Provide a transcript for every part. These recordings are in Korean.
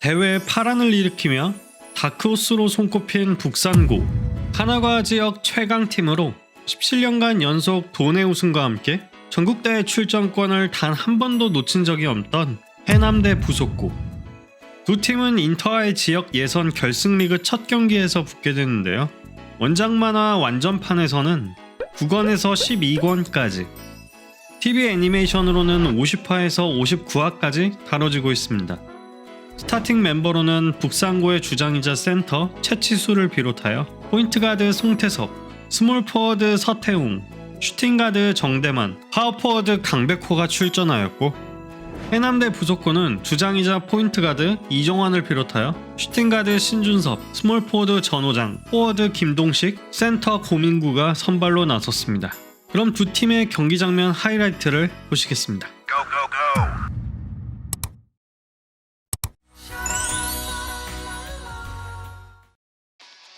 대회에 파란을 일으키며 다크호스로 손꼽힌 북산고 하나과 지역 최강팀으로 17년간 연속 도내 우승과 함께 전국대회 출전권을 단 한 번도 놓친 적이 없던 해남대 부속고 두 팀은 인터하이 지역 예선 결승 리그 첫 경기에서 붙게 되는데요. 원작 만화 완전판에서는 9권에서 12권까지 TV 애니메이션으로는 50화에서 59화까지 다뤄지고 있습니다. 스타팅 멤버로는 북상고의 주장이자 센터 채치수를 비롯하여 포인트가드 송태섭, 스몰포워드 서태웅, 슈팅가드 정대만, 파워포워드 강백호가 출전하였고 해남대 부속고는 주장이자 포인트가드 이정환을 비롯하여 슈팅가드 신준섭, 스몰포워드 전호장, 포워드 김동식, 센터 고민구가 선발로 나섰습니다. 그럼 두 팀의 경기 장면 하이라이트를 보시겠습니다.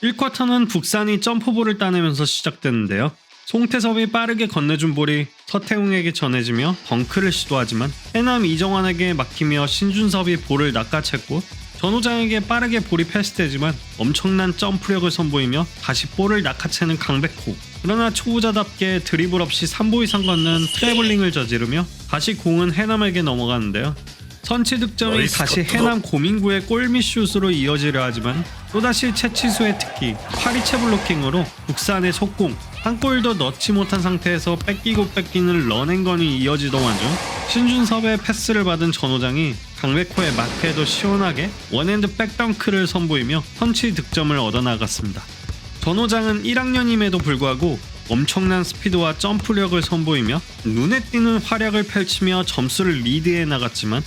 1쿼터는 북산이 점프볼을 따내면서 시작됐는데요. 송태섭이 빠르게 건네준 볼이 서태웅에게 전해지며 덩크를 시도하지만 해남 이정환에게 막히며 신준섭이 볼을 낚아챘고 전호장에게 빠르게 볼이 패스되지만 엄청난 점프력을 선보이며 다시 볼을 낚아채는 강백호 그러나 초보자답게 드리블 없이 3보 이상 걷는 트래블링을 저지르며 다시 공은 해남에게 넘어가는데요 선취 득점이 다시. 해남 고민구의 골밑 슛으로 이어지려 하지만 또다시 채치수의 특기 파리채 블로킹으로 북산의 속공 한 골도 넣지 못한 상태에서 뺏기고 뺏기는 런앤건이 이어지던 와중 신준섭의 패스를 받은 전호장이 강백호의 마크에도 시원하게 원핸드 백덩크를 선보이며 선취 득점을 얻어나갔습니다. 전호장은 1학년임에도 불구하고 엄청난 스피드와 점프력을 선보이며 눈에 띄는 활약을 펼치며 점수를 리드해 나갔지만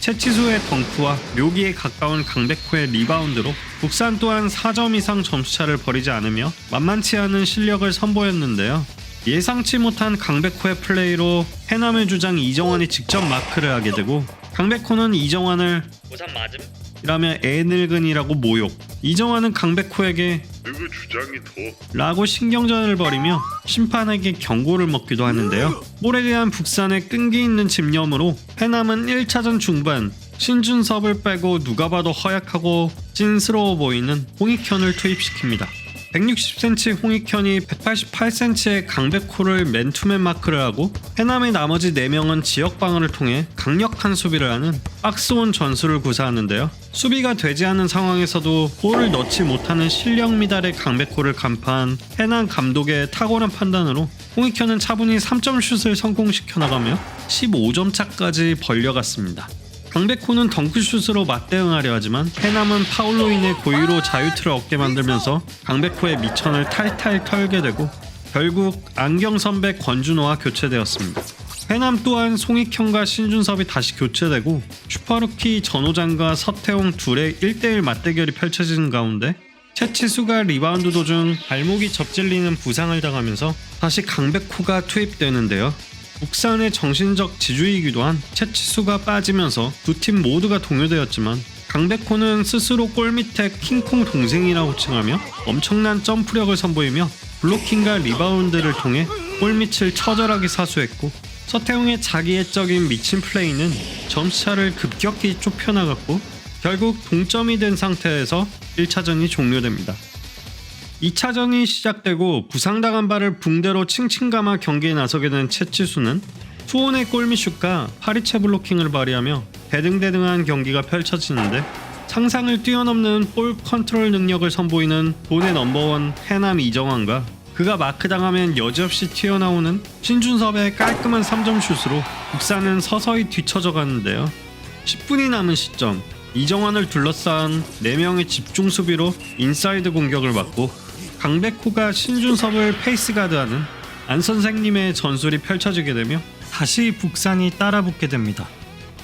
채치수의 덩크와 묘기에 가까운 강백호의 리바운드로 북산 또한 4점 이상 점수차를 벌이지 않으며 만만치 않은 실력을 선보였는데요. 예상치 못한 강백호의 플레이로 해남의 주장 이정환이 직접 마크를 하게 되고 강백호는 이정환을 고산 맞음? 이라며 애늙은이라고 모욕 이정환은 강백호에게 누구 주장이 더 라고 신경전을 벌이며 심판에게 경고를 먹기도 하는데요. 볼에 대한 북산의 끈기 있는 집념으로 해남은 1차전 중반 신준섭을 빼고 누가 봐도 허약하고 찐스러워 보이는 홍익현을 투입시킵니다. 160cm 홍익현이 188cm의 강백호를 맨투맨 마크를 하고 해남의 나머지 4명은 지역 방어를 통해 강력한 수비를 하는 박스온 전술을 구사하는데요. 수비가 되지 않는 상황에서도 골을 넣지 못하는 실력 미달의 강백호를 간파한 해남 감독의 탁월한 판단으로 홍익현은 차분히 3점 슛을 성공시켜 나가며 15점 차까지 벌려갔습니다. 강백호는 덩크슛으로 맞대응하려 하지만 해남은 파울로 인해 고의로 자유투를 얻게 만들면서 강백호의 미천을 탈탈 털게 되고 결국 안경 선배 권준호와 교체되었습니다. 해남 또한 송익현과 신준섭이 다시 교체되고 슈퍼루키 전호장과 서태웅 둘의 1대1 맞대결이 펼쳐지는 가운데 채치수가 리바운드 도중 발목이 접질리는 부상을 당하면서 다시 강백호가 투입되는데요. 북산의 정신적 지주이기도 한 채치수가 빠지면서 두 팀 모두가 동요되었지만 강백호는 스스로 골 밑에 킹콩 동생이라고 칭하며 엄청난 점프력을 선보이며 블로킹과 리바운드를 통해 골 밑을 처절하게 사수했고 서태웅의 자기애적인 미친 플레이는 점차를 급격히 좁혀나갔고 결국 동점이 된 상태에서 1차전이 종료됩니다. 2차전이 시작되고 부상당한 발을 붕대로 칭칭 감아 경기에 나서게 된 채치수는 수원의 골밑슛과 파리채 블로킹을 발휘하며 대등대등한 경기가 펼쳐지는데 상상을 뛰어넘는 볼 컨트롤 능력을 선보이는 돈의 넘버원 해남 이정환과 그가 마크당하면 여지없이 튀어나오는 신준섭의 깔끔한 3점 슛으로 북산은 서서히 뒤처져 가는데요. 10분이 남은 시점 이정환을 둘러싼 4명의 집중 수비로 인사이드 공격을 받고 강백호가 신준섭을 페이스가드하는 안 선생님의 전술이 펼쳐지게 되며 다시 북산이 따라붙게 됩니다.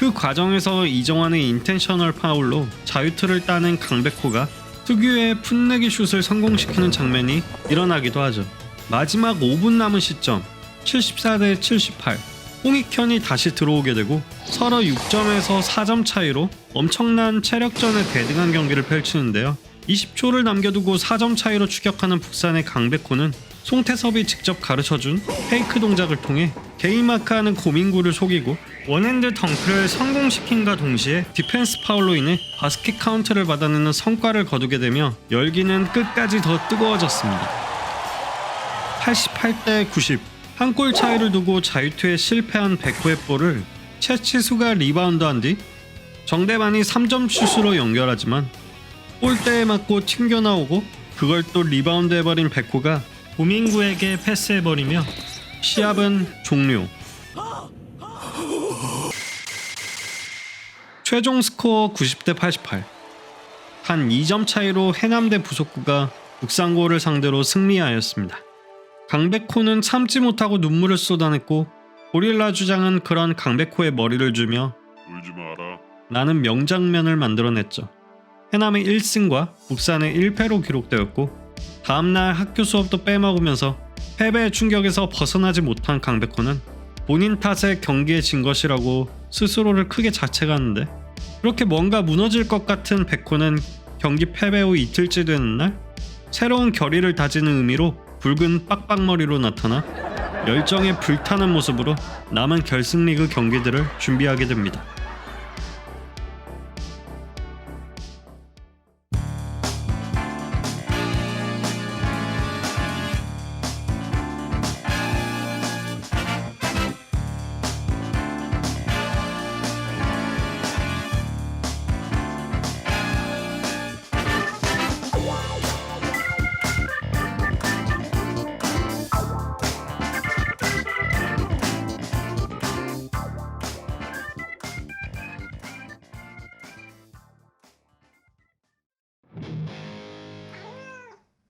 그 과정에서 이정환의 인텐셔널 파울로 자유투를 따낸 강백호가 특유의 풋내기 슛을 성공시키는 장면이 일어나기도 하죠. 마지막 5분 남은 시점 74대 78 홍익현이 다시 들어오게 되고 서로 6점에서 4점 차이로 엄청난 체력전에 대등한 경기를 펼치는데요. 20초를 남겨두고 4점 차이로 추격하는 북산의 강백호는 송태섭이 직접 가르쳐준 페이크 동작을 통해 게이마카는 고민구를 속이고 원핸드 덩크를 성공시킨과 동시에 디펜스 파울로 인해 바스켓 카운트를 받아내는 성과를 거두게 되며 열기는 끝까지 더 뜨거워졌습니다. 88대 90. 한 골 차이를 두고 자유투에 실패한 백호의 볼을 채치수가 리바운드한 뒤 정대만이 3점 슛으로 연결하지만 골대에 맞고 튕겨 나오고 그걸 또 리바운드 해버린 백호가 고민구에게 패스해버리며 시합은 종료. 최종 스코어 90대 88. 한 2점 차이로 해남대 부속구가 북상고를 상대로 승리하였습니다. 강백호는 참지 못하고 눈물을 쏟아냈고 고릴라 주장은 그런 강백호의 머리를 주며 울지 마라. 나는 명장면을 만들어냈죠. 해남의 1승과 북산의 1패로 기록되었고 다음날 학교 수업도 빼먹으면서 패배의 충격에서 벗어나지 못한 강백호는 본인 탓에 경기에 진 것이라고 스스로를 크게 자책하는데 그렇게 뭔가 무너질 것 같은 백호는 경기 패배 후 이틀째 되는 날 새로운 결의를 다지는 의미로 붉은 빡빡머리로 나타나 열정에 불타는 모습으로 남은 결승리그 경기들을 준비하게 됩니다.